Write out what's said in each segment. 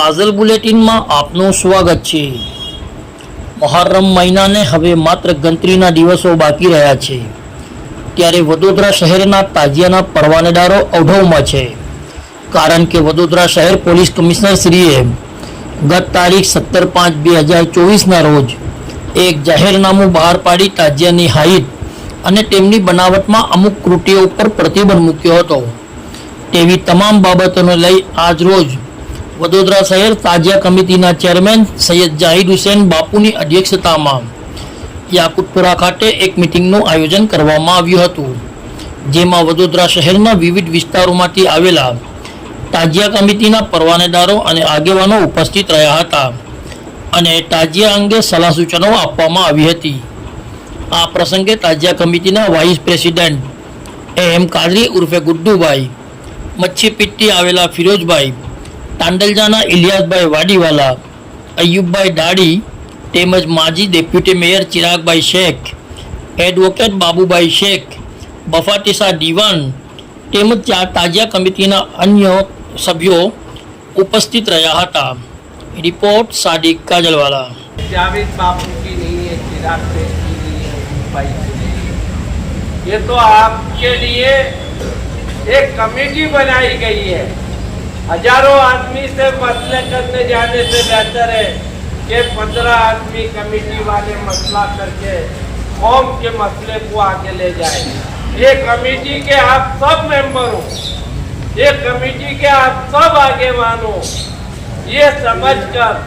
કાઝલ બુલેટિનમાં આપનું સ્વાગત છે. મહોરમ મહિનાને હવે માત્ર ગણતરીના દિવસો બાકી રહ્યા છે. ત્યારે વડોદરા શહેરના તાજિયાના પરવાનેદારો અવઢવમાં છે. કારણ કે વડોદરા શહેર પોલીસ કમિશનર શ્રીએ ગત તારીખ સત્તર પાંચ બે હજાર ચોવીસના રોજ એક જાહેરનામું બહાર પાડી તાજિયાની હાઈટ અને તેમની બનાવટમાં અમુક કૃતિઓ ઉપર પ્રતિબંધ મૂક્યો હતો. તેવી તમામ બાબતોને લઈ આજ રોજ વડોદરા શહેર તાજિયા કમિટીના ચેરમેન સૈયદ જાહિદ હુસેન બાપુની અધ્યક્ષતામાં યાકુતપુરા ખાતે એક મિટિંગનું આયોજન કરવામાં આવ્યું હતું, જેમાં વડોદરા શહેરના વિવિધ વિસ્તારોમાંથી આવેલા તાજિયા કમિટીના પરવાનેદારો અને આગેવાનો ઉપસ્થિત રહ્યા હતા અને તાજિયા અંગે સલાહ સૂચનો આપવામાં આવી હતી. આ પ્રસંગે તાજિયા કમિટીના વાઇસ પ્રેસિડેન્ટ એ એમ કાદરી ઉર્ફે ગુડ્ડુભાઈ મચ્છી પીટ્ટી આવેલા ફિરોજભાઈ તાંડલજાના ઇલિયાસભાઈ વાડીવાલા અયુબભાઈ દાડી તેમજ માજી deputy mayor Chiragbhai Shaikh advocate Babubhai Shaikh બફાટીસા દીવાન તેમજ ત્યાં તાજિયા કમિટીના અન્ય સભ્યો ઉપસ્થિત રહ્યા હતા રિપોર્ટ સાદિક કાજલવાલા जावेद बापू की नहीं है चिराग सेठ की नहीं है भाई की नहीं है ये तो आपके लिए एक कमेटी बनाई गई है हज़ारों आदमी से मसले करने जाने से बेहतर है कि पंद्रह आदमी कमेटी वाले मसला करके कौम के मसले को आगे ले जाए। ये कमेटी के आप सब मेंबर हो, ये कमेटी के आप सब आगे मानो ये समझकर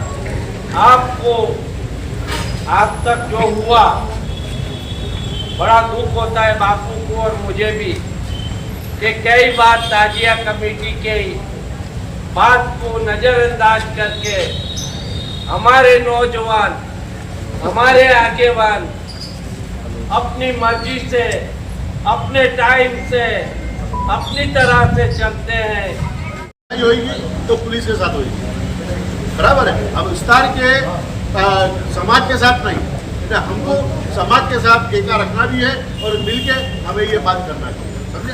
आपको आज तक जो हुआ, बड़ा दुख होता है बापू को और मुझे भी कि कई बार ताजिया कमेटी के बात को नजरअंदाज करके हमारे नौजवान हमारे आगेवान अपनी मर्ज़ी से अपने टाइम से अपनी तरह से चलते हैं। तो पुलिस के साथ होगी बराबर है। अब विस्तार के आ, समाज के साथ नहीं। हमको समाज के साथ एका रखना भी है और मिलके हमें ये बात करना चाहिए समझे?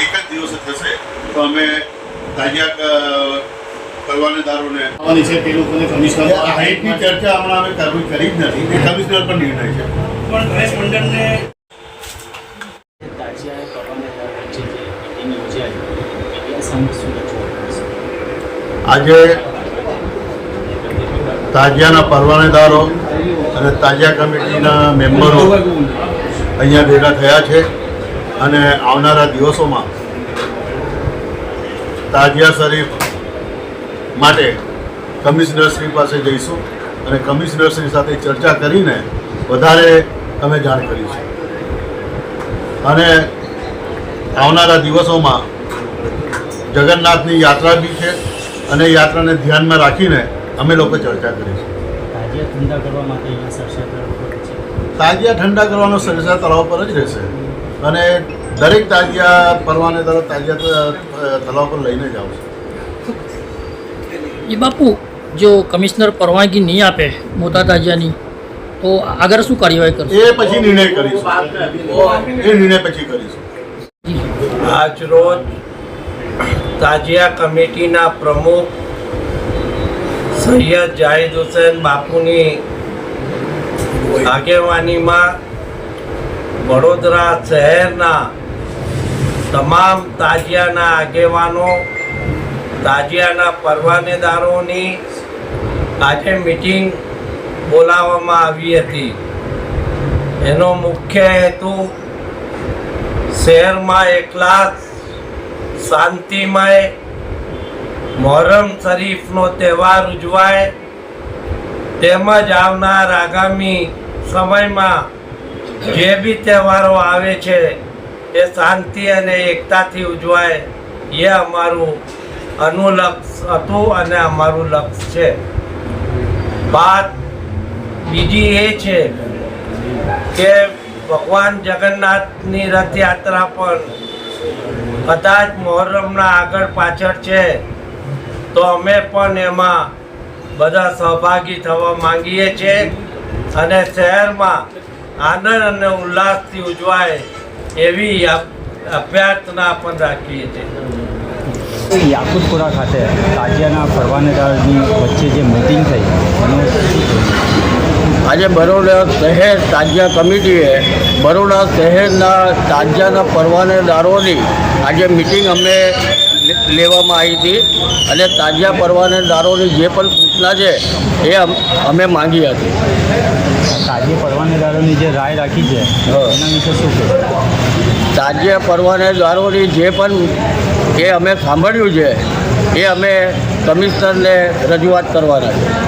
એક જ દિવસે થશે તો અમે તાજિયા પરવાનેદારોને આવવાની છે તે લોકોને કમિશનર હાઈટની ચર્ચા હમણાં અમે કરવી કરી જ નથી. એ કમિશનર પર નિર્ણય છે. પણ ગણેશ મંડળને તાજિયા પરવાનેદાર વચ્ચે જે મિટિંગ યોજાઈ એ સામે શું રજૂઆત કરશો? આજે તાજિયાના પરવાનેદારો અને તાજિયા કમિટીના મેમ્બરો અહીંયા ભેગા થયા છે. અને આવનારા દિવસોમાં તાજિયા શરીફ માટે કમિશનરશ્રી પાસે જઈશું અને કમિશનરશ્રી સાથે ચર્ચા કરીને વધારે અમે જાણ કરીશું અને આવનારા દિવસોમાં જગન્નાથની યાત્રા બી છે અને યાત્રાને ધ્યાનમાં રાખીને અમે લોકો ચર્ચા કરીશું. તાજિયા ઠંડા કરવા માટે તાજિયા ઠંડા કરવાનો સરસા તળાવ પર જ રહેશે. અને દરેક તાજિયા પરવાનેદારો તાજિયા તલાવ પર લઈને જાઉં છું. એ બાપુ જો કમિશનર પરવાનગી નહીં આપે મોટા તાજિયાની તો આગળ શું કાર્યવાહી કરશે? એ પછી નિર્ણય કરીશું. એ નિર્ણય પછી કરીશું. આજ રોજ તાજિયા કમિટીના પ્રમુખ સૈયદ જાહિદ હુસેન બાપુની આગેવાનીમાં વડોદરા શહેરના તમામ તાજિયાના આગેવાનો, તાજિયાના પરવાનેદારોની આજે મિટિંગ બોલાવવામાં આવી હતી. એનો મુખ્ય હેતુ શહેરમાં એકલા શાંતિમય મોહરમ શરીફનો તહેવાર ઉજવાય, તેમજ આવનાર આગામી સમયમાં જે બી તહેવારો આવે છે, એ શાંતિ અને એકતાથી ઉજવાય, એ અમારું અનુલક્ષ હતું અને અમારું લક્ષ છે. વાત બીજી એ છે કે ભગવાન જગન્નાથની રથયાત્રા પણ કદાચ મોહરમના આગળ પાછળ છે, તો અમે પણ એમાં બધા સહભાગી થવા માંગીએ છીએ અને શહેરમાં આનંદ અને ઉલ્લાસથી ઉજવાય એવી અભ- અભ્યર્થના પણ રાખીએ છીએ યાકુતપુરા ખાતે તાજિયાના પરવાનેદારની વચ્ચે જે મિટિંગ થઈ, એનો? આજે બરોડા શહેર તાજિયા કમિટીએ બરોડા શહેરના તાજિયાના પરવાનેદારોની આજે મિટિંગ અમે લેવામાં આવી હતી અને તાજિયા પરવાનેદારોની જે પણ સૂચના છે એ અમે માંગી હતી. તાજિયા પરવાનેદારોની જે રાય રાખી છે. એના વિશે શું તાજિયા પરવાનેદારોની જે પણ એ અમે સાંભળ્યું છે એ અમે કમિશનરને રજૂઆત કરવાના છે.